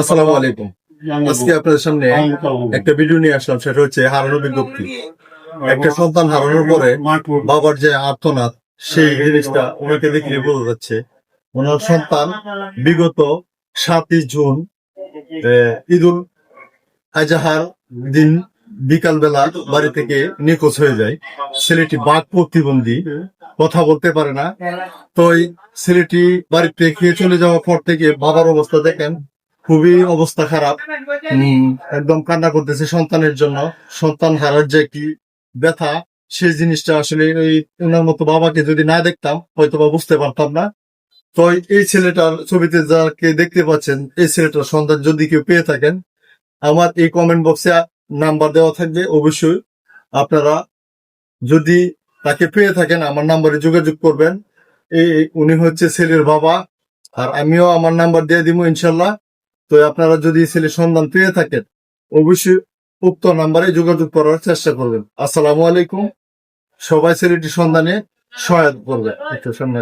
আসসালামু আলাইকুম। আজকে আপনাদের সামনে একটা ভিডিও নিয়ে আসলাম সেটা হচ্ছে হারানো বিজ্ঞপ্তি। একটা সন্তান হারানোর পরে বাবার যে আর্তনাদ সেই জিনিসটা ওনাকে দেখলে বোঝা যাচ্ছে। ওনার সন্তান বিগত সাতই জুন ঈদুল আজহার দিন বিকাল বেলা বাড়ি থেকে নিখোঁজ হয়ে যায়। ছেলেটি বাঘ প্রতিবন্ধী কথা বলতে পারে না। তো ছেলেটি বাড়ি থেকে চলে যাওয়ার পর থেকে বাবার অবস্থা দেখেন খুবই অবস্থা খারাপ। একদম কান্না করতেছে সন্তানের জন্য। সন্তান হারার যে কি ব্যথা, সেই জিনিসটা আসলে ওই ওনার মতো বাবাকে যদি না দেখতাম হয়তো বা বুঝতে পারতাম না। তো এই ছেলেটার ছবিতে যাকে দেখতে পাচ্ছেন, এই ছেলেটার সন্তান যদি কেউ পেয়ে থাকেন, আমার এই কমেন্ট বক্সে নাম্বার দেওয়া থাকবে অবশ্যই। আপনারা যদি তাকে পেয়ে থাকেন, আমার নাম্বারে যোগাযোগ করবেন। এই, উনি হচ্ছে ছেলের বাবা, আর আমিও আমার নাম্বার দিয়ে দিব ইনশাল্লাহ। তো আপনারা যদি ছেলে সন্ধান পেয়ে থাকেন, অবশ্যই উক্ত নাম্বারে যোগাযোগ করার চেষ্টা করবেন। আসসালামু আলাইকুম। সবাই ছেলেটি সন্ধানে সহায়তা করবে। একটু সামনে